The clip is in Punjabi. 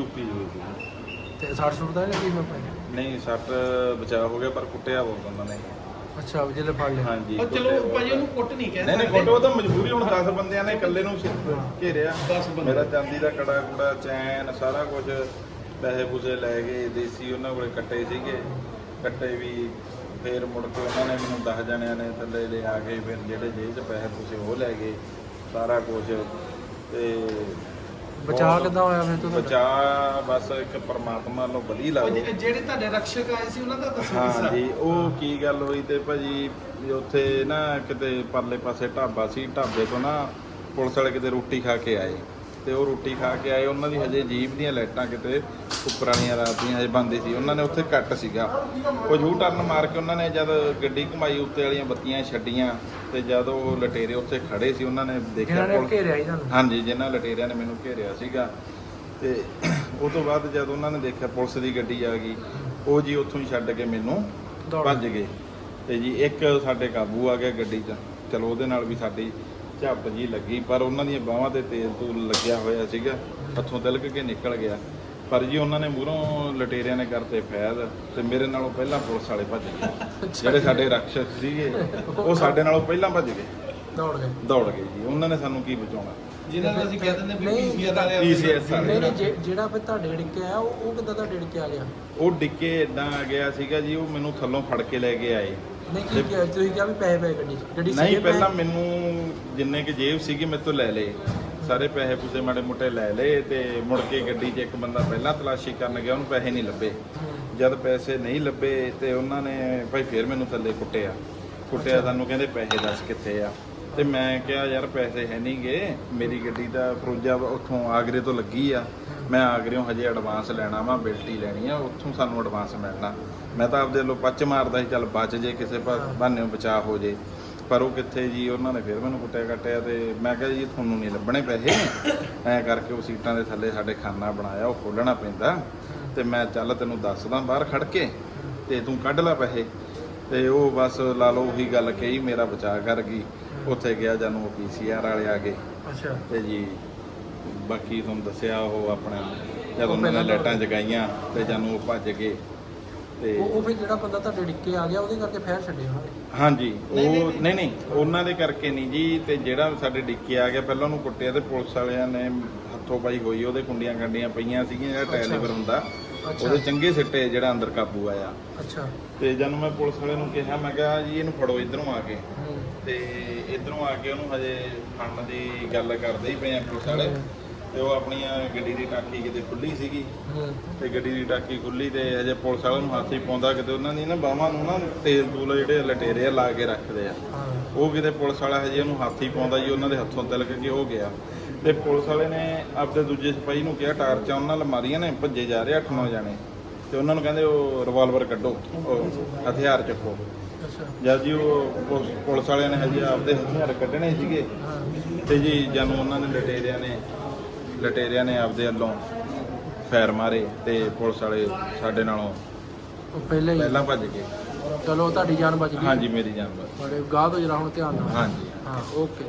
ਯੂਪੀ ਹੋਈ ਸੀ ਤੇ 60 ਸੁੱਟ ਦਾ ਲੱਗੀ ਮੈਂ ਪਾਈ ਨਹੀਂ ਸੱਟ ਬਚਾਅ ਹੋ ਗਿਆ ਪਰ ਕੁੱਟਿਆ ਬਹੁਤ ਉਹਨਾਂ ਨੇ। ਅੱਛਾ ਵੀ ਜਿਹੜੇ ਫੜ ਲਿਆ। ਹਾਂਜੀ ਉਹ ਚਲੋ ਕੁੱਟਿਆ ਭਾਜੀ ਉਹਨੂੰ ਕੁੱਟ ਨਹੀਂ ਕਹਿ ਨਹੀਂ ਨਹੀਂ ਕੁੱਟ ਉਹ ਤਾਂ ਮਜਬੂਰੀ ਹੁਣ 10 ਬੰਦਿਆਂ ਨੇ ਇਕੱਲੇ ਨੂੰ ਸਿਰ ਘੇਰਿਆ। ਦਸ ਬੰਦੇ। ਮੇਰਾ ਚਾਂਦੀ ਦਾ ਕੜਾ ਕੁੜਾ ਚੈਨ ਸਾਰਾ ਕੁਝ ਪੈਸੇ ਪੂਸੇ ਲੈ ਗਏ ਦੇਸੀ ਉਹਨਾਂ ਕੋਲੇ ਕੱਟੇ ਸੀਗੇ। ਕੱਟੇ ਵੀ ਫੇਰ ਮੁੜ ਕੇ ਉਹਨਾਂ ਨੇ ਮੈਨੂੰ 10 ਜਣਿਆਂ ਨੇ ਥੱਲੇ ਲਿਆ ਕੇ ਫਿਰ ਜਿਹੜੇ ਜੇਬ 'ਚ ਪੈਸੇ ਪੂਸੇ ਉਹ ਲੈ ਗਏ ਸਾਰਾ ਕੁਝ ਤੇ ਬਹੁਤ- ਕਿੱਦਾਂ ਹੋਇਆ ਫਿਰ ਤੋਂ ਤੁਹਾਡਾ? ਬਚਾਅ ਬਸ ਇੱਕ ਪਰਮਾਤਮਾ ਵੱਲੋਂ ਵਧੀ ਲਾ ਉਹ ਲਓ ਜਿਹੜੇ- ਜਿਹੜੇ ਤੁਹਾਡੇ ਰਕਸ਼ਕ ਆਏ ਸੀ ਉਹਨਾਂ ਦਾ ਦੱਸੋ ਕਿੱਸਾ। ਹਾਂ ਜੀ ਉਹ ਕੀ ਗੱਲ ਹੋਈ ਤੇ ਭਾਜੀ ਵੀ ਉੱਥੇ ਨਾ ਕਿਤੇ ਪਰਲੇ ਪਾਸੇ ਢਾਬਾ ਸੀ ਢਾਬੇ ਤੋਂ ਨਾ ਪੁਲਿਸ ਵਾਲੇ ਕਿਤੇ ਰੋਟੀ ਖਾ ਕੇ ਆਏ ਤੇ ਉਹ ਰੋਟੀ ਖਾ ਕੇ ਆਏ ਉਹਨਾਂ ਦੀ ਹਜੇ ਜੀਪ ਦੀਆਂ ਲਾਈਟਾਂ ਕਿਤੇ ਉੱਪਰ ਵਾਲੀਆਂ ਰਾਤ ਦੀਆਂ ਹਜੇ ਬੰਦ ਸੀ ਉਹਨਾਂ ਨੇ ਉੱਥੇ ਕੱਟ ਸੀਗਾ। ਉਹ ਯੂ ਟਰਨ ਮਾਰ ਕੇ ਉਹਨਾਂ ਨੇ ਜਦ ਗੱਡੀ ਘੁਮਾਈ ਉੱਤੇ ਵਾਲੀਆਂ ਬੱਤੀਆਂ ਛੱਡੀਆਂ ਤੇ ਜਦ ਉਹ ਲਟੇਰੇ ਉੱਥੇ ਖੜੇ ਸੀ ਉਹਨਾਂ ਨੇ ਦੇਖਿਆ ਜਿਹਨਾਂ ਘੇਰਿਆ ਤੁਹਾਨੂੰ? ਹਾਂਜੀ ਜਿਨ੍ਹਾਂ ਲਟੇਰਿਆਂ ਨੇ ਮੈਨੂੰ ਘੇਰਿਆ ਸੀਗਾ। ਤੇ ਉਹ ਤੋਂ ਬਾਅਦ ਜਦ ਉਹਨਾਂ ਨੇ ਦੇਖਿਆ ਪੁਲਿਸ ਦੀ ਗੱਡੀ ਆ ਗਈ ਉਹ ਜੀ ਉੱਥੋਂ ਹੀ ਛੱਡ ਕੇ ਮੈਨੂੰ ਭੱਜ ਗਏ। ਤੇ ਜੀ ਇੱਕ ਸਾਡੇ ਕਾਬੂ ਆ ਗਿਆ ਗੱਡੀ 'ਚ। ਚਲੋ ਉਹਦੇ ਨਾਲ ਵੀ ਸਾਡੀ ਝੱਪ ਜੀ ਲੱਗੀ ਪਰ ਉਹਨਾਂ ਦੀਆਂ ਬਾਹਾਂ ਤੇ ਤੇਲ ਤੂਲ ਲੱਗਿਆ ਹੋਇਆ ਸੀਗਾ। ਹੱਥੋਂ ਤਿਲਕ ਕੇ ਨਿਕਲ ਗਿਆ। ਪਰ ਜੀ ਉਹਨਾਂ ਨੇ ਮੂਹਰੋਂ ਲਟੇਰਿਆਂ ਨੇ ਕਰਤੇ ਫੈਦ ਤੇ ਮੇਰੇ ਨਾਲੋਂ ਪਹਿਲਾਂ ਪੁਲਿਸ ਵਾਲੇ ਭੱਜ ਗਏ। ਜਿਹੜੇ ਸਾਡੇ ਰਕਸ਼ਕ ਸੀਗੇ ਉਹ ਸਾਡੇ ਨਾਲੋਂ ਪਹਿਲਾਂ ਭੱਜ ਗਏ। ਦੌੜ ਗਏ। ਦੌੜ ਗਏ ਜੀ। ਉਹਨਾਂ ਨੇ ਸਾਨੂੰ ਕੀ ਬਚਾਉਣਾ? ਜਿਹਨਾਂ ਨੂੰ ਅਸੀਂ ਕਹਿ ਦਿੰਦੇ ਵੀ ਨਹੀਂ, ਪੀਸੀਆਰ ਵਾਲੇ ਵਾਲੇ। ਨਹੀਂ ਨਹੀਂ ਜੇ- ਜਿਹੜਾ ਫਿਰ ਤੁਹਾਡੇ ਡਿੱਕੇ ਆ ਉਹ ਉਹ ਕਿੱਦਾਂ ਤੁਹਾਡੇ ਡਿੱਕੇ ਆ ਗਿਆ? ਉਹ ਡਿੱਕੇ ਇਦਾਂ ਆ ਗਿਆ ਸੀਗਾ ਜੀ ਉਹ ਮੈਨੂੰ ਥੱਲੋਂ ਫੜ ਕੇ ਲੈ ਕੇ ਆਏ। ਨਹੀਂ ਕੀ ਕਿਹਾ? ਤੁਸੀਂ ਕਿਹਾ ਵੀ ਪੈਸੇ ਪਏ ਗੱਡੀ 'ਚ। ਗੱਡੀ 'ਚ ਨਹੀਂ ਪਹਿਲਾਂ? ਮੈਨੂੰ ਜਿੰਨੇ ਕਿ ਜੇਬ ਸੀਗੀ ਮੇਰੇ ਤੋਂ ਲੈ ਲਏ। ਸਾਰੇ ਪੈਸੇ ਪੂਸੇ ਮਾੜੇ ਮੋਟੇ ਲੈ ਲਏ ਤੇ ਮੁੜ ਕੇ ਗੱਡੀ 'ਚ ਇੱਕ ਬੰਦਾ ਪਹਿਲਾਂ ਤਲਾਸ਼ੀ ਕਰਨ ਗਿਆ ਉਹਨੂੰ ਪੈਸੇ ਨਹੀਂ ਲੱਭੇ। ਜਦ ਪੈਸੇ ਨਹੀਂ ਲੱਭੇ ਤੇ ਉਹਨਾਂ ਨੇ ਭਾਈ ਫੇਰ ਮੈਨੂੰ ਥੱਲੇ ਕੁੱਟਿਆ। ਕੁੱਟਿਆ ਸਾਨੂੰ ਕਹਿੰਦੇ ਪੈਸੇ ਦੱਸ ਕਿੱਥੇ ਆ? ਤੇ ਮੈਂ ਕਿਹਾ ਯਾਰ ਪੈਸੇ ਹੈ ਨਹੀਂਗੇ ਮੇਰੀ ਗੱਡੀ ਦਾ ਫਰੋਜਾ ਉੱਥੋਂ ਆਗਰੇ ਤੋਂ ਲੱਗੀ ਆ। ਮੈਂ ਆਗਰਿਓਂ ਹਜੇ ਐਡਵਾਂਸ ਲੈਣਾ ਵਾ ਬਿਲਟੀ ਲੈਣੀ ਆ ਉੱਥੋਂ ਸਾਨੂੰ ਐਡਵਾਂਸ ਮਿਲਣਾ। ਮੈਂ ਤਾਂ ਆਪਦੇ ਵੱਲੋਂ ਪੱਚ ਮਾਰਦਾ ਸੀ ਚੱਲ ਬਚ ਜੇ ਕਿਸੇ ਬਹਾਨੇ ਬਚਾਅ ਹੋ ਜੇ। ਪਰ ਉਹ ਕਿੱਥੇ ਜੀ? ਉਹਨਾਂ ਨੇ ਫਿਰ ਮੈਨੂੰ ਕੁੱਟਿਆ ਕੱਟਿਆ ਤੇ ਮੈਂ ਕਿਹਾ ਜੀ ਤੁਹਾਨੂੰ ਨਹੀਂ ਲੱਭਣੇ ਪੈਸੇ। ਐ ਕਰਕੇ ਉਹ ਸੀਟਾਂ ਦੇ ਥੱਲੇ ਸਾਡੇ ਖਾਨਾ ਬਣਾਇਆ ਉਹ ਖੋਲਣਾ ਪੈਂਦਾ। ਤੇ ਮੈਂ ਚੱਲ ਤੈਨੂੰ ਦੱਸਦਾ ਬਾਹਰ ਖੜ ਕੇ ਤੇ ਤੂੰ ਕੱਢ ਲੈ ਪੈਸੇ। ਤੇ ਉਹ ਬਸ ਲਾ ਲਓ ਉਹੀ ਗੱਲ ਕਹੀ ਮੇਰਾ ਬਚਾਅ ਕਰ ਗਈ। ਉੱਥੇ ਗਿਆ ਜਾਨੂੰ ਉਹ ਪੀਸੀਆਰ ਵਾਲੇ ਆ ਗਏ ਅੱਛਾ। ਤੇ ਜੀ ਬਾਕੀ ਤੁਹਾਨੂੰ ਦੱਸਿਆ ਉਹ ਆਪਣਾ ਜਦੋਂ ਉਹ ਉਹਨਾਂ ਨੇ ਲਾਈਟਾਂ ਜਗਾਈਆਂ ਤੇ ਜਾਨੂੰ ਉਹ ਭੱਜ ਗਏ। ਤੇ ਉਹ ਉਹ ਫਿਰ ਜਿਹੜਾ ਬੰਦਾ ਤੁਹਾਡੇ ਡਿੱਕੇ ਆ ਗਿਆ ਉਹਦੇ ਕਰਕੇ ਫੇਰ ਛੱਡੇ ਉਹਨਾਂ ਨੇ? ਹਾਂਜੀ ਉਹ ਨਹੀਂ ਨਹੀਂ ਉਹਨਾਂ ਦੇ ਕਰਕੇ ਨਹੀਂ ਜੀ ਤੇ ਜਿਹੜਾ ਸਾਡੇ ਡਿੱਕੇ ਆ ਗਿਆ ਪਹਿਲਾਂ ਉਹਨੂੰ ਕੁੱਟਿਆ ਤੇ ਪੁਲਿਸ ਵਾਲਿਆਂ ਨੇ ਹੱਥੋਂ ਪਾਈ ਹੋਈ ਉਹਦੇ ਕੁੰਡੀਆਂ ਕੰਡੀਆਂ ਪਈਆਂ ਸੀਗੀਆਂ ਜਿਹੜਾ ਅੱਛਾ। ਟੈਲੀਵਰ ਹੁੰਦਾ ਅੱਛਾ। ਉਹਦੇ ਚੰਗੇ ਸਿੱਟੇ ਜਿਹੜਾ ਅੰਦਰ ਕਾਬੂ ਆਇਆ। ਅੱਛਾ। ਤੇ ਜਦੋਂ ਮੈਂ ਪੁਲਿਸ ਵਾਲੇ ਨੂੰ ਕਿਹਾ ਮੈਂ ਕਿਹਾ ਜੀ ਇਹਨੂੰ ਫੜੋ ਇਧਰੋਂ ਆ ਕੇ। ਤੇ ਇਧਰੋਂ ਆ ਕੇ ਉਹਨੂੰ ਹਜੇ ਫੜਨ ਦੀ ਗੱਲ ਕਰਦੇ ਹੀ ਪਏ ਆ ਪੁਲਿਸ ਵਾਲੇ। ਤੇ ਉਹ ਆਪਣੀਆਂ ਗੱਡੀ ਦੀ ਟਾਕੀ ਕਿਤੇ ਖੁੱਲੀ ਸੀਗੀ। ਤੇ ਗੱਡੀ ਦੀ ਟਾਕੀ ਖੁੱਲੀ ਤੇ ਹਜੇ ਪੁਲਿਸ ਵਾਲਿਆਂ ਨੂੰ ਹੱਥ ਹੀ ਪਾਉਂਦਾ ਕਿਤੇ ਉਹਨਾਂ ਦੀ ਨਾ ਬਾਹਾਂ ਨੂੰ ਨਾ ਤੇਲ ਤੂਲ ਜਿਹੜੇ ਲਟੇਰੇ ਆ ਲਾ ਕੇ ਰੱਖਦੇ ਆ। ਉਹ ਕਿਤੇ ਪੁਲਿਸ ਵਾਲਾ ਹਜੇ ਉਹਨੂੰ ਹੱਥ ਹੀ ਪਾਉਂਦਾ ਜੀ ਉਹਨਾਂ ਦੇ ਹੱਥੋਂ ਤਿਲਕ ਕੇ ਹੋ ਗਿਆ। ਤੇ ਪੁਲਿਸ ਵਾਲੇ ਨੇ ਆਪਦੇ ਦੂਜੇ ਸਿਪਾਹੀ ਨੂੰ ਕਿਹਾ ਟਾਰਚਾਂ ਉਹਨਾਂ ਲਮਾਰੀਆਂ ਨੇ ਭੱਜੇ ਜਾ ਰਹੇ 8-9 ਜਾਣੇ। ਤੇ ਉਹਨਾਂ ਨੂੰ ਕਹਿੰਦੇ ਉਹ ਰਿਵਾਲਵਰ ਕੱਢੋ ਹਥਿਆਰ ਚੱਕੋ। ਜਦ ਜੀ ਉਹ ਪੁਲਿਸ- ਵਾਲਿਆਂ ਨੇ ਹਜੇ ਆਪਦੇ ਹਥਿਆਰ ਕੱਢਣੇ ਸੀਗੇ। ਤੇ ਜੀ ਜਾਨੂੰ ਉਹਨਾਂ ਨੇ ਲਟੇਰਿਆਂ ਨੇ ਲਟੇਰਿਆਂ ਨੇ ਆਪਦੇ ਵੱਲੋਂ ਫੈਰ ਮਾਰੇ ਤੇ ਪੁਲਿਸ ਵਾਲੇ ਸਾਡੇ ਨਾਲੋਂ ਉਹ ਪਹਿਲੇ ਹੀ ਪਹਿਲਾਂ ਭੱਜ ਗਏ। ਚਲੋ ਤੁਹਾਡੀ ਜਾਨ ਬਚ ਗਈ। ਹਾਂਜੀ ਮੇਰੀ ਜਾਨ ਬਚ ਬੜੇ ਗਾਹ ਤੋਂ ਜਰਾ ਹੁਣ ਧਿਆਨ ਨਾਲ। ਹਾਂਜੀ। ਹਾਂ ਓਕੇ